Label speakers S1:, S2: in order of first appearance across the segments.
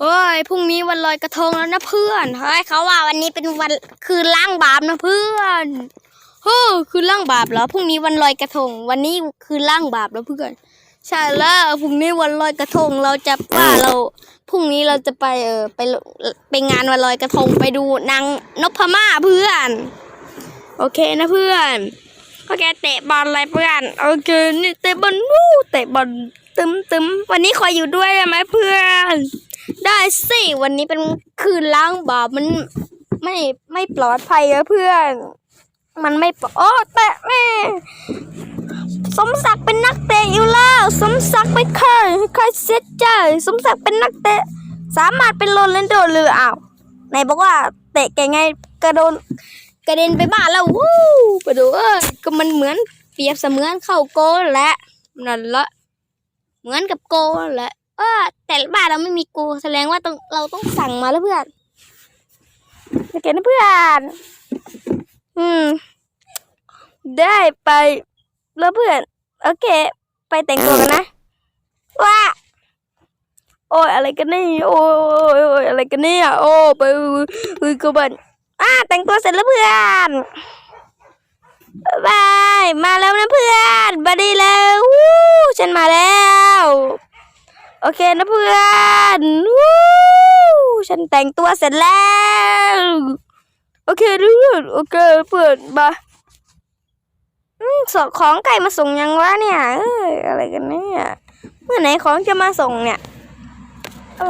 S1: เฮ้ยพรุ่งนี้วันลอยกระทงแล้วนะเพื่อนเฮ้ยเขาว่าวันนี้เป็นวันคือล้างบาปนะเพื่อนเฮ้ยคือล้างบาปเหรอพรุ่งนี้วันลอยกระทง วันนี้คือล้างบาปแล้วเพื่อนใช่แล้วพรุ่งนี้วันลอยกระทงเราจะว่าเราพรุ่งนี้เราจะไปเออไปไปงานวันลอยกระทงไปดูนางนพม่าเพื่อน โอเคนะเพื่อนโอเคเตะบอลอะไรเพื่อนโอเคนี่เตะบอลวู้เตะบอลตึมตึมวันนี้ขอยอยู่ด้วยได้ไหมเพื่อน ได้สิวันนี้เป็นคืนล้างบาปมันไม่ไม่ปลอดภัยอะเพื่อน มันไม่ปลอโอ้แต่แม่สมศักดิ์เป็นนักเตะอยู่แล้ว สมศักดิ์ไม่เคยเคยเสียใจสมศักดิ์เป็นนักเตะ สามารถเป็นโรนลนโดหรืออ้าวไหนบอกว่าเตะแกไงกระโดนกระเด็นไปบ้านแล้ววู้ไปดูเอ้ยก็มันเหมือนเปรียบเสมือนเข้าโกแหละนั่นละเหมือนกับโกแหละ เออ แต่บ้านเราไม่มีกลแสดงว่าต้องเราต้องสั่งมาแล้วเพื่อนโอเคนะเพื่อน อืม ได้ไปแล้วเพื่อน โอเค ไปแต่งตัวกันนะว้าโอ้ยอะไรกันนี่โอ้ยโอ้ยอะไรกันนี่ยโอ้ไปอุ้ยกบันอ่าแต่งตัวเสร็จแล้วเพื่อนบายมาแล้วนะเพื่อนบาดีแล้ววู้ฉันมาแล้ว โอเคนะเพื่อนวู้ฉันแต่งตัวเสร็จแล้ว โอเคเพื่อนโอเคเพื่อนบายอืมส่งของไก่มาส่งยังวะเนี่ยเอ้ยอะไรกันเนี่ยเมื่อไหนของจะมาส่งเนี่ยเอ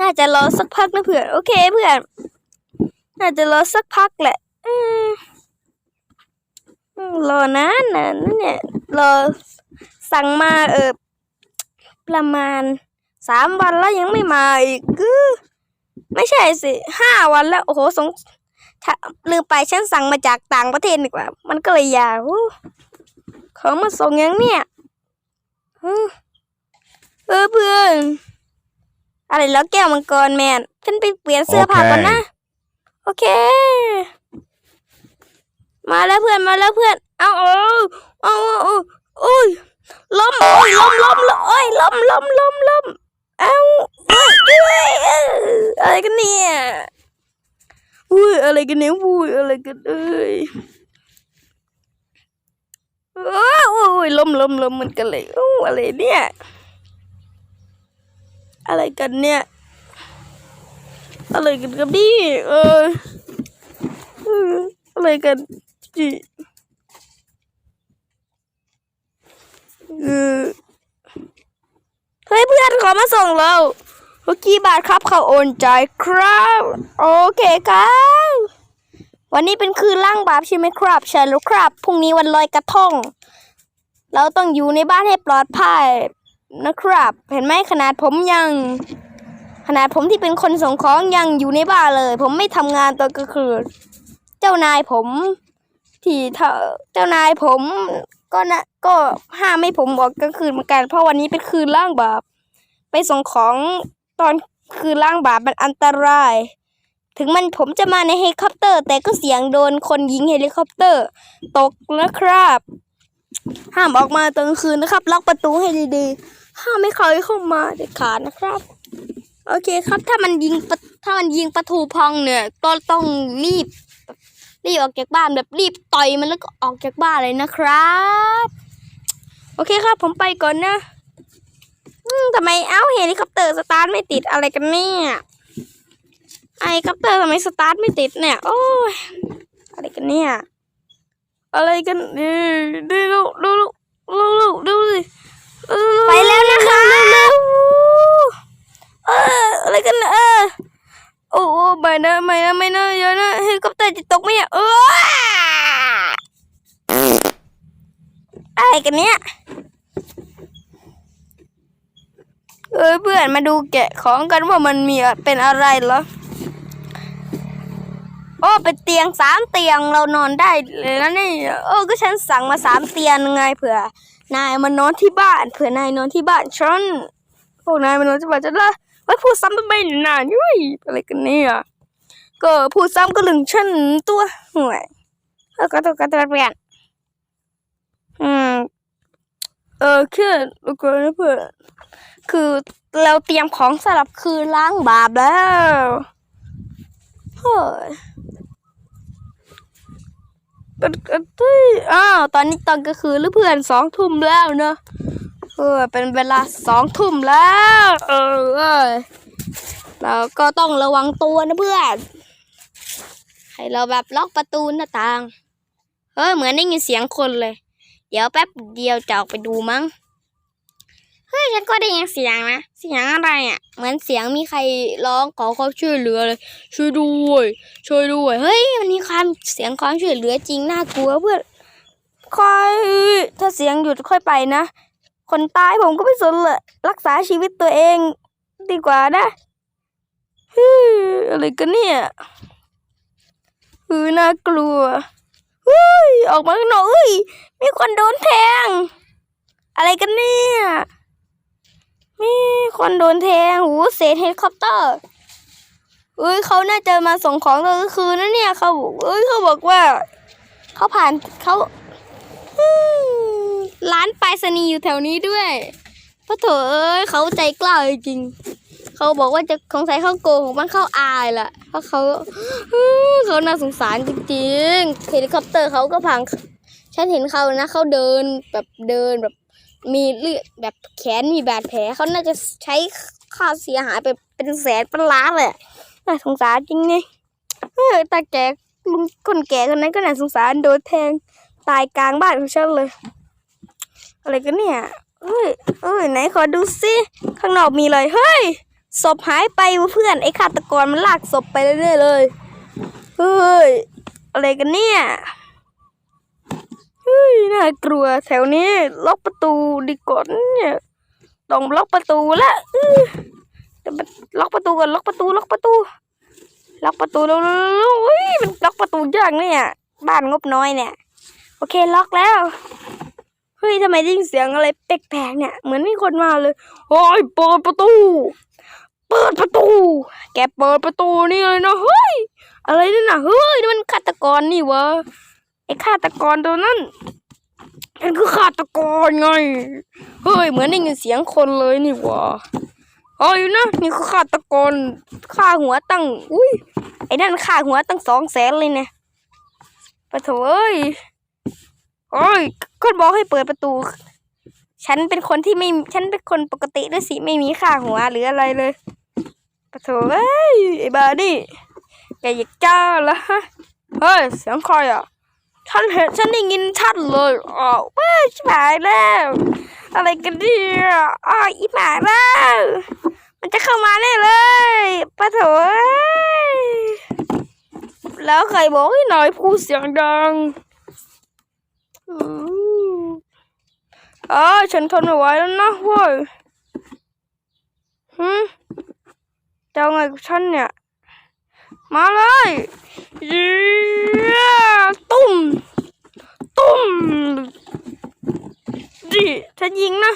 S1: น่าจะรอสักพักนะเพื่อน โอเคเพื่อน น่าจะรอสักพักแหละอืมรอนานนะนั่นเนี่ย เรอสั่งมาเออประมาณสามวันแล้วยังไม่มาอีกคือไม่ใช่สิห้าวันแล้ว โอ้โหสงลืมไปฉันสั่งมาจากต่างประเทศดีกว่า มันก็เลยยาวของมาส่งยังเนี่ยเออเพื่อนอะไรแล้วแก้วมังกรแมนฉันไปเปลี่ยนเสื้อผ้าก่อนนะ โอเค มาแล้วเพื่อนมาแล้วเพื่อน เอาเอาเอาเอาโอ้ยล้มโอ้ยล้มล้มล้มโอ้ยล้มล้มล้มล้มเอาเอ้ยเอ้ยอะไรกันเนี่ยอุ้ยอะไรกันเนี่ยอุ้ยอะไรกันเอ้ยวโอ้ยล้มล้มล้มมันกันเลยอู้อะไรเนี่ยอะไรกันเนี่ยอะไรกันครับนี่เอออะไรกันจี เฮ้ยเพื่อนขอมาส่งเราเมื่อกี้บาทครับเขาโอนใจายครับ โอเคครับ วันนี้เป็นคืนล่างบาปใช่ไหมครับ ใช่แล้วครับ พรุ่งนี้วันลอยกระทง เราต้องอยู่ในบ้านให้ปลอดภัยนะครับ เห็นไหมขนาดผมยัง ขนาดผมที่เป็นคนส่งของยังอยู่ในบ้านเลย ผมไม่ทำงานตอนกลางคืน เจ้านายผม ที่เธอเจ้านายผมก็นะ ก็ห้ามไม่ผมออกกลางคืนเหมือนกัน เพราะวันนี้เป็นคืนล่างบาป ไปส่งของตอนคืนล่างบาปมันอันตราย ถึงมันผมจะมาในเฮลิคอปเตอร์ แต่ก็เสียงโดนคนยิงเฮลิคอปเตอร์ ตกนะครับ ห้ามออกมาตอนกลางคืนนะครับ ล็อกประตูให้ดีๆ ห้ามไม่ใครเข้ามาเด็ดขาดนะครับ โอเคครับถ้ามันยิงถ้ามันยิงประตูพังเนี่ยก็ต้องรีบรีบออกจากบ้านแบบรีบต่อยมันแล้วก็ออกจากบ้านเลยนะครับ โอเคครับผมไปก่อนนะอืมทำไมเอ้าเฮลิคอปเตอร์สตาร์ทไม่ติดอะไรกันเนี่ยไอเฮลิคอปเตอร์ทำไมสตาร์ทไม่ติดเนี่ย โอ้ยอะไรกันเนี่ย อะไรกันดูดูดูดูดูดูดูสิไปแล้วนะคะเร็วๆเอออะไรกันนะเออโอ้โอ้ไม่นะไม่นะไม่นะอย่านะเฮลิคอปเตอร์จะตกไหมอะเออ อะไรกันเนี่ยเออเพื่อนมาดูแกะของกันว่ามันมีเป็นอะไรเหรอ โอ้เป็นเตียงสามเตียงเรานอนได้เลยนะนี่เออก็ฉันสั่งมาสามเตียงไงเผื่อ นายมานอนที่บ้านเผื่อนายนอนที่บ้านฉันพวกนายมานอนที่บ้านฉันละไว้พูดซ้ำไปไม่นานยุ้ยอะไรกันเนี่ยก็พูดซ้ำก็ลึงฉันตัวห่วยเออก็ตัวก็ตัวเปลี่ยน อืมเออแค่แล้วก็นะเพื่อนคือเราเตรียมของสำหรับคืนล้างบาปแล้วเฮ้ยก็ก็ที่อ้าวตอนนี้ตอนก็คือหรือเพื่อนสองทุ่มแล้วเนอะเออเป็นเวลาสองทุ่มแล้ว เออเอ้ยเราก็ต้องระวังตัวนะเพื่อนให้เราแบบล็อกประตูหน้าต่างเฮ้ยเหมือนได้ยินเสียงคนเลย เดี๋ยวแป๊บเดียวจะออกไปดูมั้ง เฮ้ยฉันก็ได้ยินเสียงนะ เสียงอะไรอะ เหมือนเสียงมีใครร้องขอความช่วยเหลือเลย ช่วยด้วย ช่วยด้วย เฮ้ยมันมีความเสียงความช่วยเหลือจริงน่ากลัวเพื่อนค่อยถ้าเสียงหยุดค่อยไปนะ คนตายผมก็ไม่สนเลยรักษาชีวิตตัวเอง ดีกว่านะเฮ้ยอะไรกันเนี่ยเฮ้ยน่ากลัว เฮ้ยออกมาข้างนอกเฮ้ยมีคนโดนแทง อะไรกันเนี่ยมีคนโดนแทงหูเศษเฮลิคอปเตอร์เอ้ยเขาน่าจะมาส่งของตอนกลางคืนนะเนี่ยเขาอกเอ้ยเขาบอกว่าเขาผ่านเขาร้านไปรษณีย์อยู่แถวนี้ด้วยพระโถเอ้ยเขาใจกล้าจริง เขาบอกว่าจะสงสัยเขาโกหกมันเข้าอายละเพราะเขาเขาน่าสงสารจริงๆเฮลิคอปเตอร์เขาก็พัง ฉันเห็นเขานะเขาเดินแบบเดินแบบมีเลือดแบบแขนมีบาดแผลเขาน่าจะใช้ค่าเสียหายไปเป็นแสนเป็นล้านเลยน่าสงสารจริงไงเออตาแก่ลุงคนแก่คนนั้นก็น่าสงสารโดนแทงตายกลางบ้านของฉันเลย อะไรกันเนี่ยเอ้ยเอ้ยไหนขอดูซิ ข้างนอกมีอะไรเฮ้ย ศพหายไปเพื่อนไอ้ฆาตกรมันลากศพไปเรื่อยๆเลยเฮ้ยอะไรกันเนี่ยเฮ้ยน่ากลัวแถวนี้ล็อกประตูดีกว่าเนี่ยต้องล็อกประตูละแต่ล็อกประตูก่อนล็อกประตูล็อกประตูล็อกประตูแล้วๆๆอุ้ยมันล็อกประตูยากเนี่ยบ้านงบน้อยเนี่ย โอเคล็อกแล้วเฮ้ยทำไมได้ยินเสียงอะไรแปลกๆเนี่ย เหมือนมีคนมาเลยโอ้ยเปิดประตู เปิดประตู แกเปิดประตูนี่เลยนะเฮ้ย อะไรนี่นะเฮ้ยนี่มันฆาตกรนี่วะไอ้ฆาตกรตัวนั้นมันคือฆาตกรไง เฮ้ย เหมือนได้ยินเสียงคนเลยนี่วะเฮ้ยนะนี่คือฆาตกรฆ่าหัวตั้ง อุ้ย ไอ้นั่นฆ่าหัวตั้งสองแสนเลยเนี่ยปะโถเอ้ยโอ้ยคนบอกให้เปิดประตู ฉันเป็นคนที่ไม่ ฉันเป็นคนปกติด้วยสิ ไม่มีค่าหัวหรืออะไรเลย ปะโถเอ้ยไอ้บาดิแกอยากจ้าละฮะเฮ้ยเสียงใครอะฉันเห็นฉันได้ยินชัดเลยอ้าวเว้ยชิบหายแล้วอะไรกันเนี่ยอ้าวอีหมาแล้วมันจะเข้ามาแน่เลยปะโถเอ้ยแล้วใครบอกให้หน่อยพูดเสียงดังอ๋อฉันทนไม่ไหวแล้วนะเว้ยฮึ จะเอาไงกับฉันเนี่ย มาเลยเย้ตุ้ม ตุ้มดิฉันยิงนะ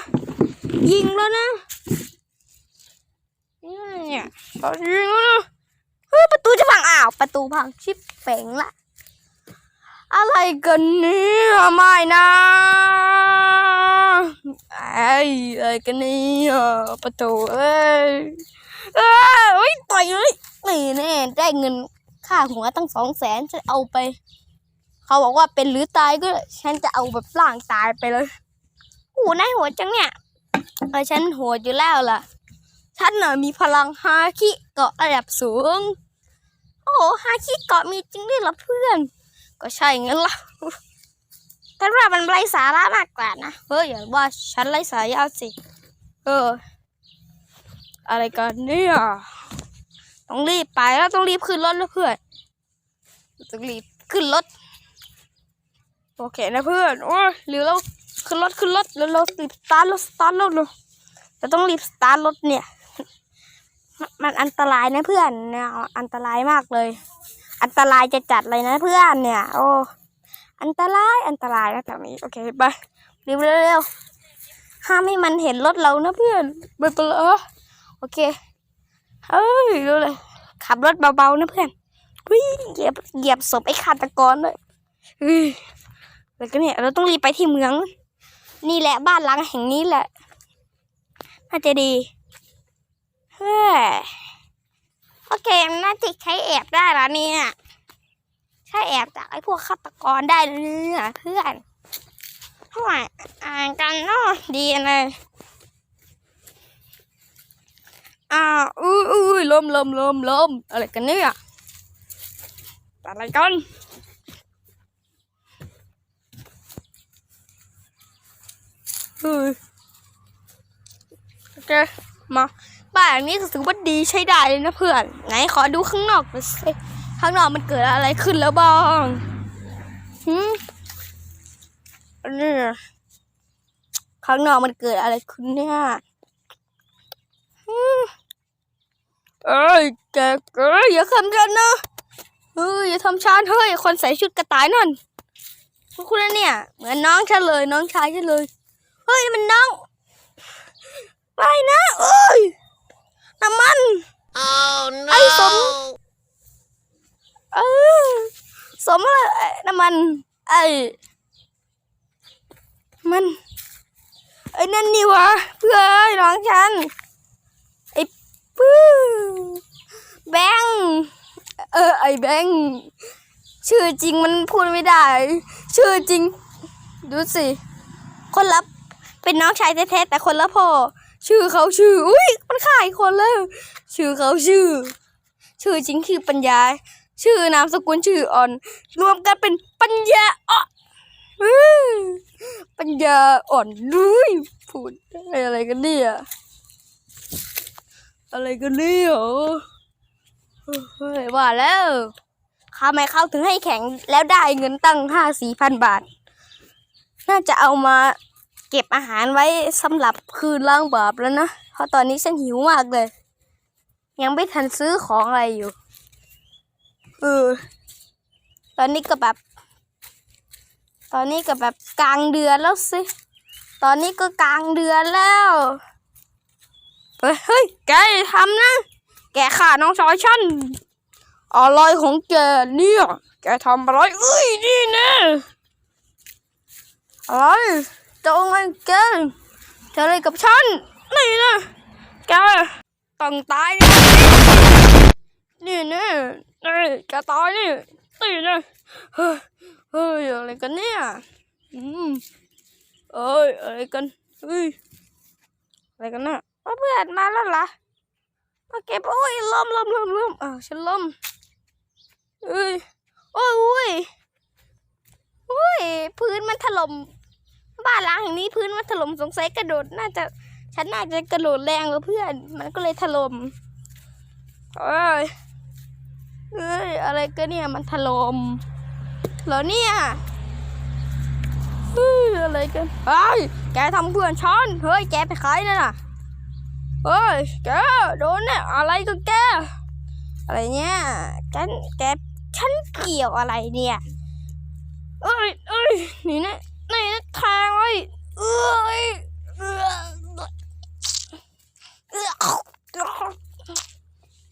S1: ยิงแล้วนะเนี่ยฉันยิงแล้วนะเฮ้ยประตูจะพังอ้าว ประตูพังชิบเป๋งละ อะไรกันเนี่ยไม่นะไอ้อะไรกันเนี่ยประตูเอ้ย เอ้ยเฮ้ยต่อยเลยนี่แน่ได้เงินค่าหัวตั้งสองแสนจะเอาไป เขาบอกว่าเป็นหรือตายก็ฉันจะเอาแบบร่างตายไปเลยโอ้นายโหดจังเนี่ยเออฉันโหดอยู่แล้วล่ะฉันน่ะมีพลังฮาคิเกาะระดับสูง โอ้โหฮาคิเกาะมีจริงด้วยหรอเพื่อน ก็ใช่งั้นล่ะแต่ว่ามันไร้สาระมากกว่านะเฮ้ยอย่าว่าฉันไร้สาระสิ เออ อะไรกันเนี่ยต้องรีบไปแล้วต้องรีบขึ้นรถแล้วเพื่อนต้องรีบขึ้นรถโอเคนะเพื่อนโอ้ยหรือเราขึ้นรถขึ้นรถแล้วเรารีบสตาร์ทรถสตาร์ทรถเลยเราต้องรีบสตาร์ทรถเนี่ยมันมันอันตรายนะเพื่อนเนี่ยอันตรายมากเลย อันตรายจะจัดเลยนะเพื่อนเนี่ย โอ้อันตรายอันตรายนะแถวนี้โอเคไปรีบเร็วๆห้ามให้มันเห็นรถเรานะเพื่อนไปไปเลย เคเฮ้ยร็วเลย ขับรถเบาๆนะเพื่อนวิ่งเหยียบเหยียบศพไอ้ฆาตกรเลยเฮ้ยแล้วก็เนี่ยเราต้องรีบไปที่เมือง นี่แหละบ้านหลังแห่งนี้แหละ น่าจะดีเฮ้ยโอเคน่าจะใช้แอบได้แล้วเนี่ยใช้แอบจากไอ้พวกฆาตกรได้เลยเนี่ยเพื่อนเท่าไหร่อ่านกันเนาะดีเลย อ้าอุ้ยอุ้ยลมลมลมลมอะไรกันเนี่ยอะไรกันเฮ้ยโอเคมาบ้านหลังนี้ถือว่าดีใช้ได้เลยนะเพื่อน ไหนขอดูข้างนอกสิข้างนอกมันเกิดอะไรขึ้นแล้วบ้างหืมอันนี้ข้างนอกมันเกิดอะไรขึ้นเนี่ยหืม เอ้ยแกเอ้ยอย่าทำฉันนะเฮ้ยอย่าทำฉันเฮ้ยคนใส่ชุดกระต่ายนั่นคุณนะเนี่ย เหมือนน้องฉันเลย น้องชายฉันเลยเฮ้ยมันน้องไม่นะเอ้ยน้ำมัน
S2: Oh no!
S1: ไอ้สมเออสมอะไรเอ้ยน้ำมัน ไอ้มันไอ้นั่นนี่วะเพื่อนเอ้ยน้องฉันไอ้ ปื้อแบง เออ ไอ้แบง ชื่อจริงมันพูดไม่ได้ ชื่อจริง ดูสิ คนรับเป็นน้องชายแท้ๆแต่คนละพ่อ ชื่อเขาชื่อ อุ้ยมันขายคนแล้วชื่อเขาชื่อ ชื่อจริงคือปัญญา ชื่อนามสกุลชื่ออ่อน รวมกันเป็นปัญญาอ่อนอื้อปัญญาอ่อนดุยพูดอะไรกันเนี่ย อะไรกันเนี่ยเฮ้ยว่าแล้วข้าไม่เข้าถึงให้แข็งแล้วได้เงินตั้งห้าสี่พันบาท น่าจะเอามาเก็บอาหารไว้สำหรับคืนล้างบาปแล้วนะ เพราะตอนนี้ฉันหิวมากเลย ยังไม่ทันซื้อของอะไรอยู่ เออ ตอนนี้ก็แบบ ตอนนี้ก็แบบกลางเดือนแล้วสิ ตอนนี้ก็กลางเดือนแล้ว เฮ้ย แกทำนะ แกฆ่าน้องชายฉันอะไรของแกเนี่ย แกทำอะไรเอ้ย นี่แนะอะไรจะเอาไงแกจะอะไรกับฉัน นี่นะ แกต้องตายนะนี่นะนี่แกตายนี่นี่นะเฮ้ยเฮ้ยอะไรกันเนี่ยอืมเอ้ยอะไรกันเฮ้ยอะไรกันน่ะ เอาเพื่อนมาแล้วล่ะมาเก็บโอ้ยล้มล้มล้มล้มอ้าวฉันล้มเอ้ยโอ้ยอุ้ยอุ้ยพื้นมันถล่มบ้านล้างแห่งนี้พื้นมันถล่มสงสัยกระโดดน่าจะฉันน่าจะกระโดดแรงกว่าเพื่อน มันก็เลยถล่มเอ้ยเอ้ยอะไรกันเนี่ยมันถล่มเหรอเนี่ยเฮ้ยอะไรกันเฮ้ยแกทำเพื่อนฉันเฮ้ยแกไปขายนั่นน่ะ เฮ้ยแกโดนเนี่ยอะไรกันแก อะไรเนี่ยฉันแกฉันเกี่ยวอะไรเนี่ยเอ้ยเอ้ยนี่นะนี่นะแทงเอ้ยเอ้ยเอ้ย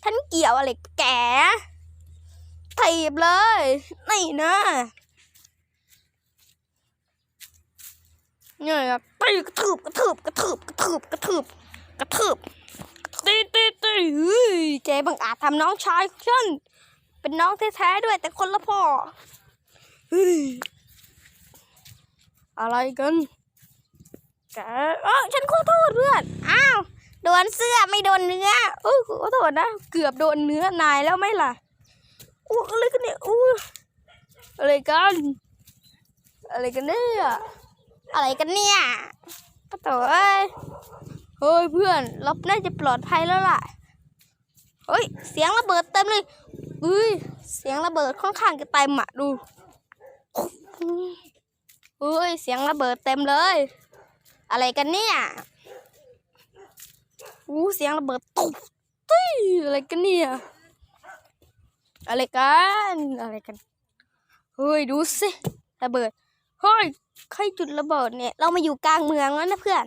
S1: ท่านเกี่ยวอะไรแกถีบเลย นี่นะเนี่ยครับตีกระทืบกระทืบกระทืบกระทืบกระทืบ ระทืบตีตีตีเฮ้ยแกบังอาจทำน้องชายฉันเป็นน้องแท้ๆด้วย แต่คนละพ่ออะไรกันแกเออฉันขอโทษเพื่อน อ้าว โดนเสื้อไม่โดนเนื้อเออขอโทษนะ เกือบโดนเนื้อนายแล้วไหมล่ะอู้อะไรกันเนี่ยอู้อะไรกัน อะไรกันเนี่ย อะไรกันเนี่ยปะโถเอ้ย เฮ้ยเพื่อนเราน่าจะปลอดภัยแล้วล่ะ เฮ้ย เสียงระเบิดเต็มเลยอุ้ยเสียงระเบิดค่อนข้างจะเต็มอะดูเฮ้ยเสียงระเบิดเต็มเลย อะไรกันเนี่ยอู้เสียงระเบิดตุ๊บตี้อะไรกันเนี่ยอะไรกันอะไรกันเฮ้ยดูสิระเบิดเฮ้ยใครจุดระเบิดเนี่ย เรามาอยู่กลางเมืองแล้วนะเพื่อน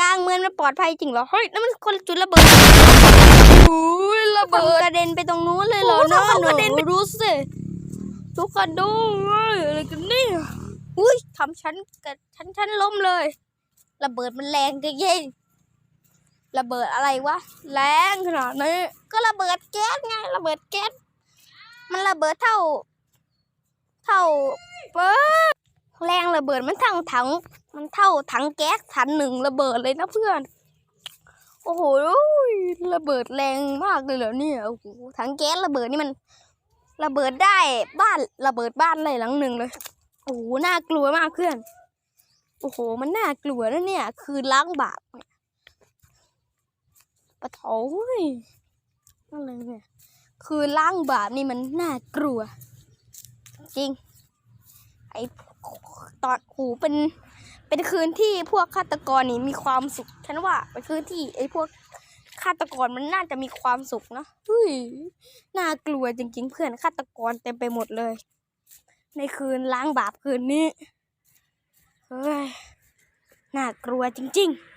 S1: กลางเมืองมันปลอดภัยจริงเหรอ เฮ้ยนั่นมันคนจุดระเบิดอุ้ยระเบิดกระเด็นไปตรงนู้นเลยเหรอ
S2: โอ้
S1: เนาะ
S2: กระเด็นไป
S1: ดูสิทุกคนดูเฮ้ยอะไรกันเนี่ยอุ้ยทำฉันกับฉันฉันล้มเลย ระเบิดมันแรงจริงๆระเบิดอะไรวะแรงขนาดนี้ก็ระเบิดแก๊สไงระเบิดแก๊สมันระเบิดเท่า เท่าเปิดแรงระเบิดมันทั้งถัง มันเท่าถังแก๊สถังหนึ่งระเบิดเลยนะเพื่อน โอ้โหระเบิดแรงมากเลยเหรอเนี่ยโอ้โหถังแก๊สระเบิดนี่มันระเบิดได้บ้านระเบิดบ้านเลยหลังหนึ่งเลย โอ้โหน่ากลัวมากเพื่อน โอ้โห มันน่ากลัวนะเนี่ย คือล้างบาปเนี่ยปะโถเว้ยอะไรเนี่ยคือล้างบาปนี่มันน่ากลัว จริง ไอตอนหูเป็น เป็นคืนที่พวกฆาตกรนี่มีความสุข ฉันว่าเป็นคืนที่ไอ้พวกฆาตกรมันน่าจะมีความสุขเนาะเฮ้ยน่ากลัวจริงๆ เพื่อนฆาตกรเต็มไปหมดเลย ในคืนล้างบาปคืนนี้เฮ้ยน่ากลัวจริง ๆ